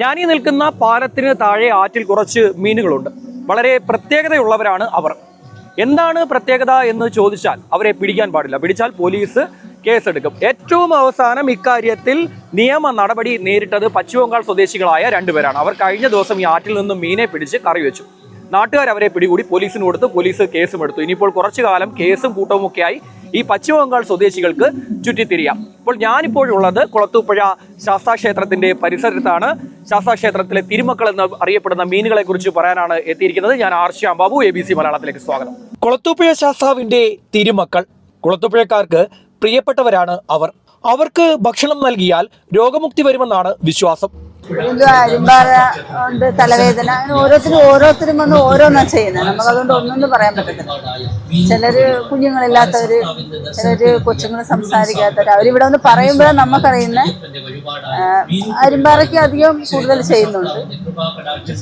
ഞാനീ നിൽക്കുന്ന പാലത്തിന് താഴെ ആറ്റിൽ കുറച്ച് മീനുകളുണ്ട്. വളരെ പ്രത്യേകതയുള്ളവരാണ് അവർ. എന്താണ് പ്രത്യേകത എന്ന് ചോദിച്ചാൽ അവരെ പിടിക്കാൻ പാടില്ല. പിടിച്ചാൽ പോലീസ് കേസെടുക്കും. ഏറ്റവും അവസാനം ഇക്കാര്യത്തിൽ നിയമ നടപടി നേരിട്ടത് പശ്ചിമബംഗാൾ സ്വദേശികളായ രണ്ടുപേരാണ്. അവർ കഴിഞ്ഞ ദിവസം ഈ ആറ്റിൽ നിന്നും മീനെ പിടിച്ച് കറി വെച്ചു. നാട്ടുകാർ അവരെ പിടികൂടി പോലീസിന് കൊടുത്ത് പോലീസ് കേസും എടുത്തു. ഇനിയിപ്പോൾ കുറച്ചു കാലം കേസും കൂട്ടവും ഒക്കെയായി ഈ പശ്ചിമബംഗാൾ സ്വദേശികൾക്ക് ചുറ്റിത്തിരിയാം. ഇപ്പോൾ ഞാനിപ്പോഴുള്ളത് കുളത്തൂപ്പുഴ ശാസ്താക്ഷേത്രത്തിന്റെ പരിസരത്താണ്. ശാസ്താക്ഷേത്രത്തിലെ തിരുമക്കൾ എന്ന് അറിയപ്പെടുന്ന മീനുകളെ കുറിച്ച് പറയാനാണ് എത്തിയിരിക്കുന്നത്. ഞാൻ R Shyam Babu A B C മലയാളത്തിലേക്ക് സ്വാഗതം. കുളത്തൂപ്പുഴ ശാസ്താവിന്റെ തിരുമക്കൾ കുളത്തൂപ്പുഴക്കാർക്ക് പ്രിയപ്പെട്ടവരാണ് അവർ. അവർക്ക് ഭക്ഷണം നൽകിയാൽ രോഗമുക്തി വരുമെന്നാണ് വിശ്വാസം. ഇത് അരിമ്പാറ ഉണ്ട് തലവേദന. അങ്ങനെ ഓരോരുത്തരും ഓരോരുത്തരും വന്ന് ഓരോന്നാ ചെയ്യുന്നത്. നമുക്ക് അതുകൊണ്ട് ഒന്നൊന്നും പറയാൻ പറ്റത്തില്ല. ചിലര് കുഞ്ഞുങ്ങളില്ലാത്തവര് ചിലര് കൊച്ചുങ്ങൾ സംസാരിക്കാത്തവര് അവരിവിടെ വന്ന് പറയുമ്പോഴാണ് നമുക്കറിയുന്ന അരിമ്പാറയ്ക്ക് അധികം കൂടുതൽ ചെയ്യുന്നുണ്ട്.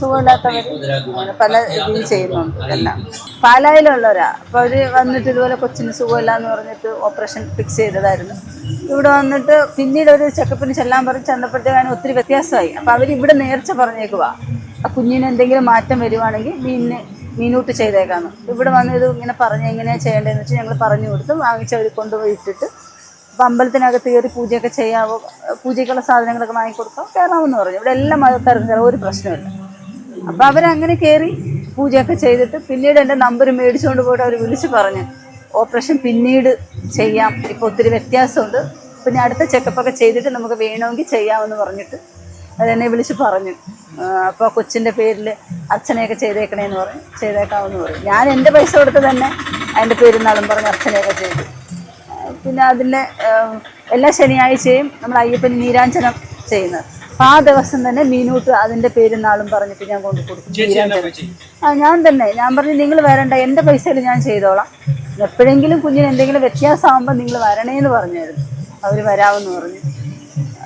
സുഖമില്ലാത്തവര് പല രീതിയിൽ ചെയ്യുന്നുണ്ട് എല്ലാം പാലായിലുള്ളവരാ. അപ്പൊ അവർ വന്നിട്ട് ഇതുപോലെ കൊച്ചിന് സുഖമില്ല എന്ന് പറഞ്ഞിട്ട് ഓപ്പറേഷൻ ഫിക്സ് ചെയ്തതായിരുന്നു. ഇവിടെ വന്നിട്ട് പിന്നീട് ഒരു ചെക്കപ്പിന് ചെല്ലാൻ പറഞ്ഞ് ചെന്നപ്പോഴത്തേക്കാണ് ഒത്തിരി വ്യത്യാസമായി. അപ്പൊ ഇവിടെ നേർച്ച പറഞ്ഞേക്കുവാ. ആ കുഞ്ഞിന് എന്തെങ്കിലും മാറ്റം വരുവാണെങ്കിൽ മീനിന് മീനൂട്ട് ചെയ്തേക്കാന്ന്. ഇവിടെ വന്ന് ഇത് ഇങ്ങനെ പറഞ്ഞ് എങ്ങനെയാ ചെയ്യേണ്ടതെന്ന് വെച്ചാൽ ഞങ്ങൾ പറഞ്ഞു കൊടുത്തു. വാങ്ങിച്ച് അവർ കൊണ്ടുപോയി ഇട്ടിട്ട് അപ്പം അമ്പലത്തിനകത്ത് കയറി പൂജയൊക്കെ ചെയ്യാവോ പൂജയ്ക്കുള്ള സാധനങ്ങളൊക്കെ വാങ്ങിക്കൊടുക്കാം കയറാമെന്ന് പറഞ്ഞു. ഇവിടെ എല്ലാ മതക്കാർക്കും കയറാം ഒരു പ്രശ്നമില്ല അപ്പം അവരങ്ങനെ കയറി പൂജയൊക്കെ ചെയ്തിട്ട് പിന്നീട് എന്റെ നമ്പർ മേടിച്ചുകൊണ്ട് പോയിട്ട് അവർ വിളിച്ച് പറഞ്ഞു ഓപ്പറേഷൻ പിന്നീട് ചെയ്യാം. ഇപ്പോൾ ഒത്തിരി വ്യത്യാസമുണ്ട്. പിന്നെ അടുത്ത ചെക്കപ്പൊക്കെ ചെയ്തിട്ട് നമുക്ക് വേണമെങ്കിൽ ചെയ്യാമെന്ന് പറഞ്ഞിട്ട് അതെന്നെ വിളിച്ച് പറഞ്ഞു. അപ്പോൾ കൊച്ചിന്റെ പേരിൽ അർച്ചനയൊക്കെ ചെയ്തേക്കണേന്ന് പറഞ്ഞു. ചെയ്തേക്കാമെന്ന് പറഞ്ഞു. ഞാൻ എന്റെ പൈസ കൊടുത്ത് തന്നെ അതിന്റെ പേരുന്നാളും പറഞ്ഞ് അർച്ചനയൊക്കെ ചെയ്തു. പിന്നെ അതിന്റെ എല്ലാ ശനിയാഴ്ചയും നമ്മൾ അയ്യപ്പന് നീരാഞ്ജനം ചെയ്യുന്നത്. അപ്പം ആ ദിവസം തന്നെ മീനൂട്ട് അതിന്റെ പേരുന്നാളും പറഞ്ഞിട്ട് ഞാൻ കൊണ്ട് കൊടുത്തു. നീരാഞ്ജനം. ആ ഞാൻ തന്നെ. ഞാൻ പറഞ്ഞു നിങ്ങൾ വരണ്ട. എന്റെ പൈസയിൽ ഞാൻ ചെയ്തോളാം. എപ്പോഴെങ്കിലും കുഞ്ഞിന് എന്തെങ്കിലും വ്യത്യാസമാകുമ്പോൾ നിങ്ങൾ വരണേന്ന് പറഞ്ഞായിരുന്നു. അവർ വരാമെന്ന് പറഞ്ഞു.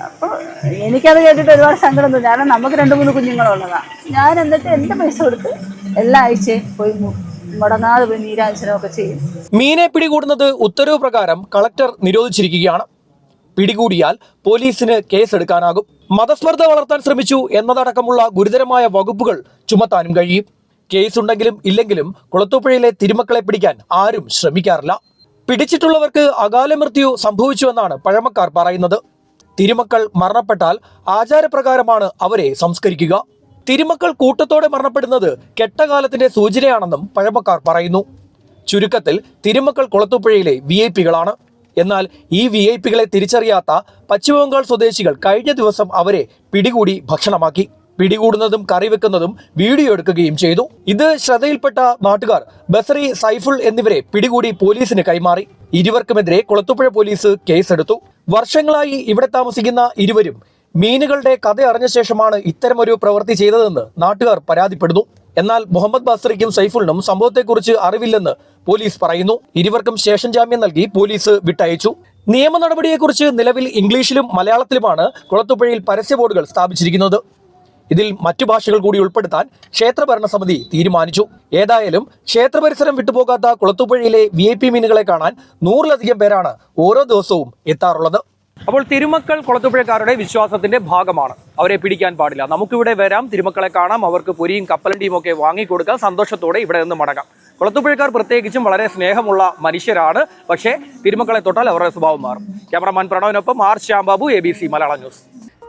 അപ്പോൾ എനിക്കത് കേട്ടിട്ട് ഒരുപാട് സങ്കടം തോന്നി. കാരണം നമുക്ക് രണ്ട് മൂന്ന് കുഞ്ഞുങ്ങളുള്ളതാണ് ഞാൻ എന്നിട്ട് എന്റെ പൈസ കൊടുത്ത് എല്ലാ ആഴ്ചയും പോയി മുടങ്ങാതെ പോയി നീരാഞ്ജനമൊക്കെ ചെയ്യും. മീനെ പിടികൂടുന്നത് ഉത്തരവ് പ്രകാരം കളക്ടർ നിരോധിച്ചിരിക്കുകയാണ്. പിടികൂടിയാൽ പോലീസിന് കേസെടുക്കാനാകും. മതസ്പർദ്ധ വളർത്താൻ ശ്രമിച്ചു എന്നതടക്കമുള്ള ഗുരുതരമായ വകുപ്പുകൾ ചുമത്താനും കഴിയും. കേസുണ്ടെങ്കിലും ഇല്ലെങ്കിലും കുളത്തൂപ്പുഴയിലെ തിരുമക്കളെ പിടിക്കാൻ ആരും ശ്രമിക്കാറില്ല. പിടിച്ചിട്ടുള്ളവർക്ക് അകാല മൃത്യു സംഭവിച്ചുവെന്നാണ് പഴമക്കാർ പറയുന്നത്. തിരുമക്കൾ മരണപ്പെട്ടാൽ ആചാരപ്രകാരമാണ് അവരെ സംസ്കരിക്കുക. തിരുമക്കൾ കൂട്ടത്തോടെ മരണപ്പെടുന്നത് കെട്ടകാലത്തിന്റെ സൂചനയാണെന്നും പഴമക്കാർ പറയുന്നു. ചുരുക്കത്തിൽ തിരുമക്കൾ കുളത്തുപുഴയിലെ വി ഐ പികളാണ് എന്നാൽ ഈ വി ഐ പികളെ തിരിച്ചറിയാത്ത പശ്ചിമബംഗാൾ സ്വദേശികൾ കഴിഞ്ഞ ദിവസം അവരെ പിടികൂടി ഭക്ഷണമാക്കി. പിടികൂടുന്നതും കറി വെക്കുന്നതും വീഡിയോ എടുക്കുകയും ചെയ്തു. ഇത് ശ്രദ്ധയിൽപ്പെട്ട നാട്ടുകാർ ബസറി സൈഫുൾ എന്നിവരെ പിടികൂടി പോലീസിന് കൈമാറി. ഇരുവർക്കുമെതിരെ കുളത്തുപുഴ പോലീസ് കേസെടുത്തു. വർഷങ്ങളായി ഇവിടെ താമസിക്കുന്ന ഇരുവരും മീനുകളുടെ കഥ അറിഞ്ഞ ശേഷമാണ് ഇത്തരമൊരു പ്രവൃത്തി ചെയ്തതെന്ന് നാട്ടുകാർ പരാതിപ്പെടുന്നു. എന്നാൽ മുഹമ്മദ് ബാസറിക്കും സൈഫുളിനും സംഭവത്തെക്കുറിച്ച് അറിവില്ലെന്ന് പോലീസ് പറയുന്നു. ഇരുവർക്കും ശേഷൻ ജാമ്യം നൽകി പോലീസ് വിട്ടയച്ചു. നിയമ നടപടിയെക്കുറിച്ച് നിലവിൽ ഇംഗ്ലീഷിലും മലയാളത്തിലുമാണ് കുളത്തുപുഴയിൽ പരസ്യ ബോർഡുകൾ സ്ഥാപിച്ചിരിക്കുന്നത്. ഇതിൽ മറ്റു ഭാഷകൾ കൂടി ഉൾപ്പെടുത്താൻ ക്ഷേത്ര ഭരണസമിതി തീരുമാനിച്ചു. ഏതായാലും ക്ഷേത്ര പരിസരം വിട്ടുപോകാത്ത കുളത്തുപുഴയിലെ വി ഐ പി മീനുകളെ കാണാൻ നൂറിലധികം പേരാണ് ഓരോ ദിവസവും എത്താറുള്ളത്. അപ്പോൾ തിരുമക്കൾ കുളത്തുപുഴക്കാരുടെ വിശ്വാസത്തിന്റെ ഭാഗമാണ്. അവരെ പിടിക്കാൻ പാടില്ല. നമുക്കിവിടെ വരാം. തിരുമക്കളെ കാണാം. അവർക്ക് പൊരിയും കപ്പലണ്ടിയും ഒക്കെ വാങ്ങിക്കൊടുക്കാം. സന്തോഷത്തോടെ ഇവിടെ നിന്ന് മടങ്ങാം. കുളത്തുപുഴക്കാർ പ്രത്യേകിച്ചും വളരെ സ്നേഹമുള്ള മനുഷ്യരാണ്. പക്ഷേ തിരുമക്കളെ തൊട്ടാൽ അവരുടെ സ്വഭാവം മാറും. Cameraman പ്രണവിനൊപ്പം R Shyambabu A B C Malayalam news.